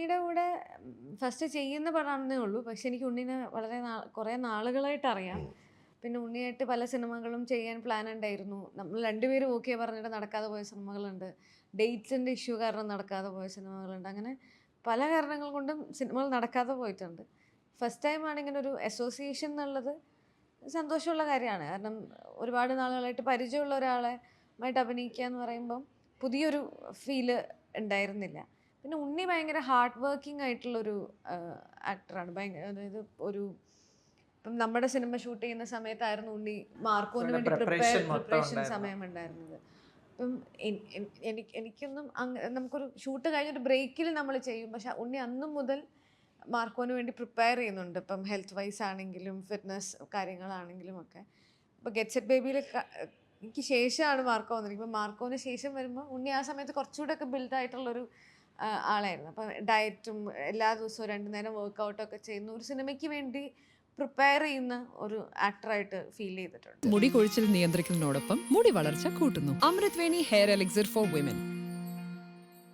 ഉണ്ണിയുടെ കൂടെ ഫസ്റ്റ് ചെയ്യുന്ന പടമാണെന്നേ ഉള്ളൂ. പക്ഷെ എനിക്ക് ഉണ്ണിനെ വളരെ നാ കുറേ നാളുകളായിട്ട് അറിയാം. പിന്നെ ഉണ്ണിയായിട്ട് പല സിനിമകളും ചെയ്യാൻ പ്ലാൻ ഉണ്ടായിരുന്നു. നമ്മൾ രണ്ടുപേരും ഓക്കെ പറഞ്ഞിട്ട് നടക്കാതെ പോയ സിനിമകളുണ്ട്. ഡേറ്റ്സിന്റെ ഇഷ്യൂ കാരണം നടക്കാതെ പോയ സിനിമകളുണ്ട്. അങ്ങനെ പല കാരണങ്ങൾ കൊണ്ടും സിനിമകൾ നടക്കാതെ പോയിട്ടുണ്ട്. ഫസ്റ്റ് ടൈം ആണ് ഇങ്ങനെ ഒരു അസോസിയേഷൻ എന്നുള്ളത് സന്തോഷമുള്ള കാര്യമാണ്. കാരണം ഒരുപാട് നാളുകളായിട്ട് പരിചയമുള്ള ഒരാളെ ആയിട്ട് അഭിനയിക്കുക എന്ന് പറയുമ്പം പുതിയൊരു ഫീൽ ഉണ്ടായിരുന്നില്ല. പിന്നെ ഉണ്ണി ഭയങ്കര ഹാർഡ് വർക്കിംഗ് ആയിട്ടുള്ളൊരു ആക്ടറാണ് ഭയങ്കര അതായത് ഒരു ഇപ്പം നമ്മുടെ സിനിമ ഷൂട്ട് ചെയ്യുന്ന സമയത്തായിരുന്നു ഉണ്ണി മാർക്കോന് വേണ്ടി പ്രിപ്പയർ പ്രിപ്പറേഷൻ സമയമുണ്ടായിരുന്നത്. സമയം ഉണ്ടായിരുന്നത് അപ്പം എനിക്ക് എനിക്കൊന്നും അങ്ങ് നമുക്കൊരു ഷൂട്ട് കഴിഞ്ഞൊരു ബ്രേക്കിൽ നമ്മൾ ചെയ്യും. പക്ഷെ ഉണ്ണി അന്നും മുതൽ മാർക്കോന് വേണ്ടി പ്രിപ്പയർ ചെയ്യുന്നുണ്ട്. ഇപ്പം ഹെൽത്ത് വൈസ് ആണെങ്കിലും ഫിറ്റ്നസ് കാര്യങ്ങളാണെങ്കിലും ഒക്കെ. ഇപ്പോൾ ഗെറ്റ് സെറ്റ് ബേബിയിൽ എനിക്ക് ശേഷമാണ് മാർക്കോ വന്നിരിക്കുന്നത്. ഇപ്പം മാർക്കോന് ശേഷം വരുമ്പോൾ ഉണ്ണി ആ സമയത്ത് കുറച്ചുകൂടെ ഒക്കെ ബിൽഡായിട്ടുള്ളൊരു ആളായിരുന്നു. അപ്പം ഡയറ്റും എല്ലാ ദിവസവും രണ്ടു നേരം വർക്കൗട്ടൊക്കെ ചെയ്യുന്ന ഒരു സിനിമയ്ക്ക് വേണ്ടി പ്രിപ്പയർ ചെയ്യുന്ന ഒരു ആക്ടറായിട്ട് ഫീൽ ചെയ്തിട്ടുണ്ട്. മുടി കൊഴിച്ചിൽ നിയന്ത്രിക്കുന്നതിനോടൊപ്പം മുടി വളർച്ച കൂട്ടുന്നു. അമൃത് Veni hair elixir for women